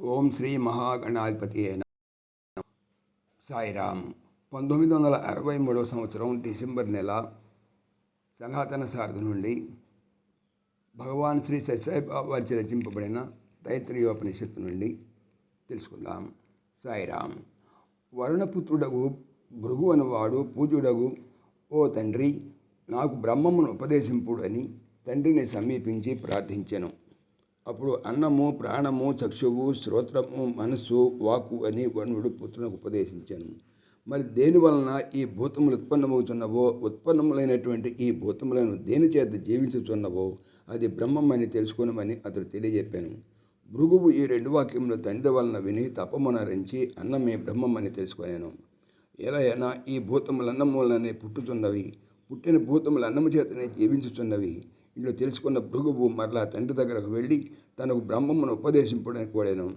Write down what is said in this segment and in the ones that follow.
ఓం శ్రీ మహాగణాధిపతి అయిన సాయిరామ్. పంతొమ్మిది వందల అరవై మూడవ సంవత్సరం డిసెంబర్ నెల సనాతన సారథి నుండి భగవాన్ శ్రీ సత్యసాయిబాబు వారిచే రచింపబడిన తైత్రీయోపనిషత్తు నుండి తెలుసుకుందాం. సాయిరామ్. వరుణపుత్రుడగు భృగు అనువాడు పూజుడగు ఓ తండ్రి నాకు బ్రహ్మమును ఉపదేశింపుడు అని తండ్రిని సమీపించి ప్రార్థించెను. అప్పుడు అన్నము ప్రాణము చక్షువు శ్రోత్రము మనస్సు వాక్కు అని వరుణుడు పుత్రునకు ఉపదేశించాను. మరి దేని వలన ఈ భూతములు ఉత్పన్నమవుతున్నవో ఉత్పన్నములైనటువంటి ఈ భూతములను దేని చేత జీవించుతున్నవో అది బ్రహ్మమని తెలుసుకునమని అతడు తెలియజెప్పాను. భృగువు ఈ రెండు వాక్యములు తండ్రి వలన విని తపమునరించి అన్నమే బ్రహ్మమని తెలుసుకున్నాను ఎలా అయినా ఈ భూతములన్నములనే పుట్టుతున్నవి పుట్టిన భూతములు అన్నము చేతనే జీవించుతున్నవి. ఇట్లు తెలుసుకున్న భృగువు మరలా తండ్రి దగ్గరకు వెళ్ళి తనకు బ్రహ్మమును ఉపదేశింపడానికి కోడాను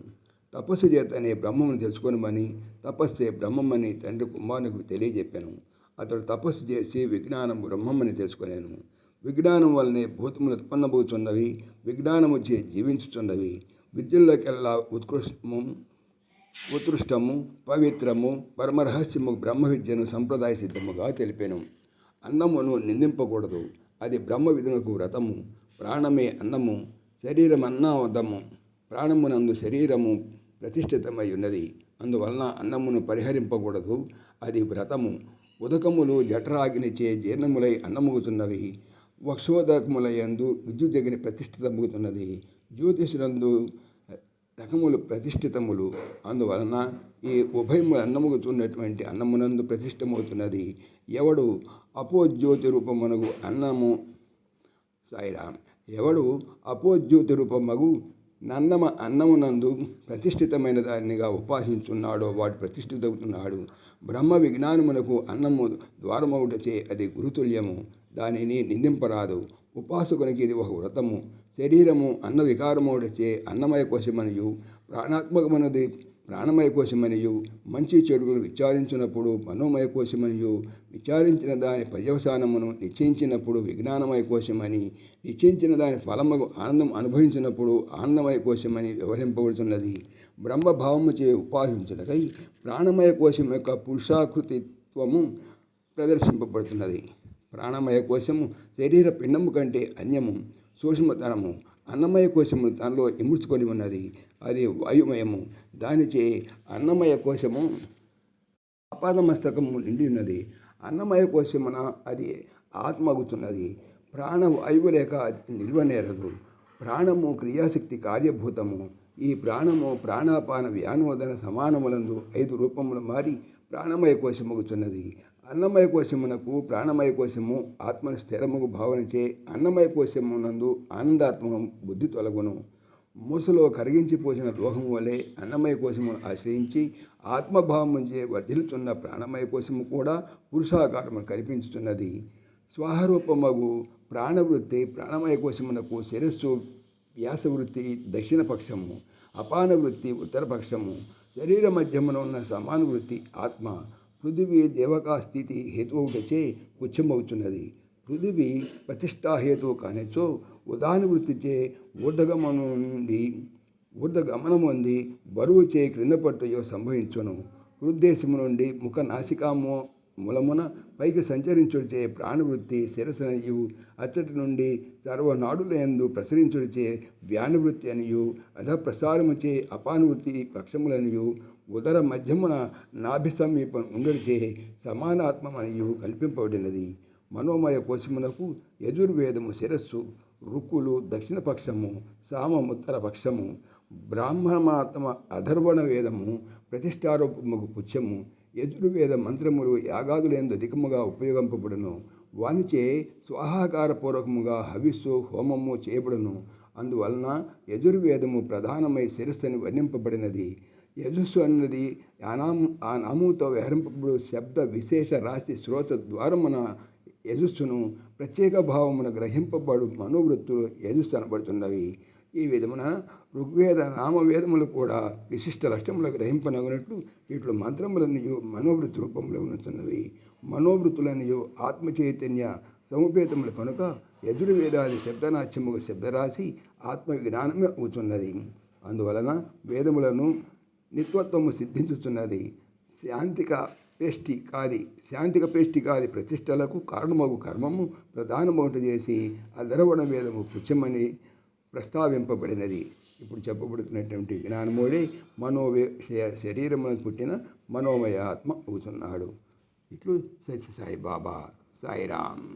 తపస్సు చేతనే బ్రహ్మమును తెలుసుకొనమని తపస్సే బ్రహ్మమని తండ్రి కుమారునికి తెలియజెప్పాను. అతడు తపస్సు చేసి విజ్ఞానం బ్రహ్మమని తెలుసుకున్నాను విజ్ఞానం వల్లనే భూతములు ఉత్పన్నమవుతున్నవి విజ్ఞానము చే జీవించుతున్నవి విద్యల్లోకెల్లా ఉత్కృష్టము ఉత్కృష్టము పవిత్రము పరమరహస్యము బ్రహ్మ విద్యను సంప్రదాయ సిద్ధముగా తెలిపాను. అన్నమును నిందింపకూడదు. అది బ్రహ్మ విధునకు వ్రతము ప్రాణమే అన్నము శరీరం అన్నావదము ప్రాణమునందు శరీరము ప్రతిష్ఠితమై ఉన్నది. అందువలన అన్నమును పరిహరింపకూడదు. అది వ్రతము. ఉదకములు జఠరాగ్నిచే జీర్ణములై అన్నమగుతున్నవి. వక్షోదకములయందు విద్యుదగిని ప్రతిష్ఠితమవుతున్నది జ్యోతిషులందు రకములు ప్రతిష్ఠితములు. అందువలన ఈ ఉభయములు అన్నముగుతున్నటువంటి అన్నమునందు ప్రతిష్టమవుతున్నది ఎవడు అపోజ్యోతి రూపమునగు అన్నము? సాయిరామ్ ఎవడు అపోజ్యోతి రూపమగు నన్నమ అన్నమునందు ప్రతిష్ఠితమైన దానిగా ఉపాసించున్నాడో వాడు ప్రతిష్ఠితవుతున్నాడు. బ్రహ్మ విజ్ఞానమునకు అన్నము ద్వారమౌటచే అది గురుతుల్యము. దానిని నిందింపరాదు. ఉపాసకునికి ఇది ఒక వ్రతము. శరీరము అన్న వికారమౌటచే అన్నమయ కోశమనియు. ప్రాణాత్మకమనది ప్రాణమయ కోశమనియు మంచి చెడులు విచారించినప్పుడు మనోమయ కోశమనియు విచారించిన దాని పర్యవసానమును నిశ్చయించినప్పుడు విజ్ఞానమయ కోశమని నిశ్చయించిన దాని ఫలము ఆనందం అనుభవించినప్పుడు ఆనందమయ కోశమని వ్యవహరింపబడుతున్నది బ్రహ్మభావము చే ఉపాసించుటకై ప్రాణమయ కోశం యొక్క పురుషాకృతిత్వము ప్రదర్శింపబడుతున్నది ప్రాణమయ కోశము శరీర పిండము కంటే అన్యము సూక్ష్మతనము అన్నమయ కోశము దానిలో ఇముడ్చుకొని ఉన్నది. అది వాయుమయము. దానిచే అన్నమయ కోశము అపాదమస్తకము నిండి ఉన్నది. అన్నమయ కోశమున అది ఆత్మగుతున్నది. ప్రాణవాయువు లేక అది నిల్వనేరదు ప్రాణము క్రియాశక్తి కార్యభూతము. ఈ ప్రాణము ప్రాణాపాన వ్యానోదన సమానములందు ఐదు రూపములు మారి ప్రాణమయ కోశమగుతున్నది. అన్నమయ కోశమునకు ప్రాణమయ కోశము ఆత్మను స్థిరముకు భావనచే అన్నమయ కోశమునందు ఆనందాత్మకం బుద్ధి తొలగును. మూసలో కరిగించిపోసిన లోహము వలె అన్నమయ కోశమును ఆశ్రయించి ఆత్మభావముంచే వర్ధిల్లుతున్న ప్రాణమయ కోశము కూడా పురుషాకారము కనిపించుతున్నది స్వాహరూపమగు ప్రాణవృత్తి ప్రాణమయ కోశమునకు శిరస్సు వ్యాసవృత్తి దక్షిణ పక్షము అపాన వృత్తి ఉత్తర పక్షము శరీర మధ్యమున ఉన్న సమాన వృత్తి ఆత్మ పృథివీ దేవకా స్థితి హేతువుటచే పుచ్చమవుతున్నది పృథివీ ప్రతిష్టాహేతువు కానిచో ఉదాహరణ వృత్తిచే ఊర్ధగమను నుండి ఊర్ధగమనము అంది బరువు చే క్రింద పట్టుయో సంభవించును. హృద్దేశము నుండి ముఖ నాసికాము మూలమున పైకి సంచరించుడిచే ప్రాణవృత్తి శిరసనయు అచ్చటి నుండి సర్వనాడులందు ప్రసరించుడిచే వ్యానవృత్తి అనియు అధ ప్రసారముచే అపానువృత్తి పక్షములనియు ఉదర మధ్యమున నాభి సమీపం ఉండడిచే సమానాత్మమనియు కల్పింపబడినది. మనోమయ కోశమునకు యజుర్వేదము శిరస్సు రుక్కులు దక్షిణ పక్షము సామముత్తర పక్షము బ్రాహ్మణాత్మ అధర్వణ వేదము ప్రతిష్టారూపముకు పుచ్చము యజుర్వేద మంత్రములు యాగాదులందు అధికముగా ఉపయోగింపబడును. వానిచే స్వాహాకారపూర్వకముగా హవిస్సు హోమము చేయబడును. అందువలన యజుర్వేదము ప్రధానమై శిరస్సుని వర్ణింపబడినది. యజస్సు అన్నది ఆ నామ ఆ నామంతో వ్యవహరింపబడు శబ్ద విశేష రాశి శ్రోత ద్వారమున యజస్సును ప్రత్యేక భావమున గ్రహింపబడు మనోవృత్తులు యజస్సు అనబడుతున్నవి. ఈ విధమున ఋగ్వేద నామవేదములు కూడా విశిష్ట లక్షములు గ్రహింపనగినట్లు ఇట్లు మంత్రములనియు మనోవృత్తి రూపంలో ఉన్నతున్నవి. మనోవృత్తులనియు ఆత్మ చైతన్య సముపేతములు కనుక యజుర్వేదాది శబ్దనాట్యముగా శబ్దరాశి ఆత్మ జ్ఞానమే అవుతున్నది. అందువలన వేదములను నిత్వత్వము సిద్ధించుతున్నది శాంతిక పేష్టి కాది. శాంతిక పేష్టి కాది ప్రతిష్టలకు కారణమగు కర్మము ప్రధానమౌట చేసి అధర్వణ వేదము పుచ్చమని ప్రస్తావింపబడినది. ఇప్పుడు చెప్పబడుతున్నటువంటి జ్ఞానమూడి మనోవే శరీరమున పుట్టిన మనోమయ ఆత్మ అవుతున్నాడు. ఇట్లు సత్యసాయి బాబా సాయిరామ్.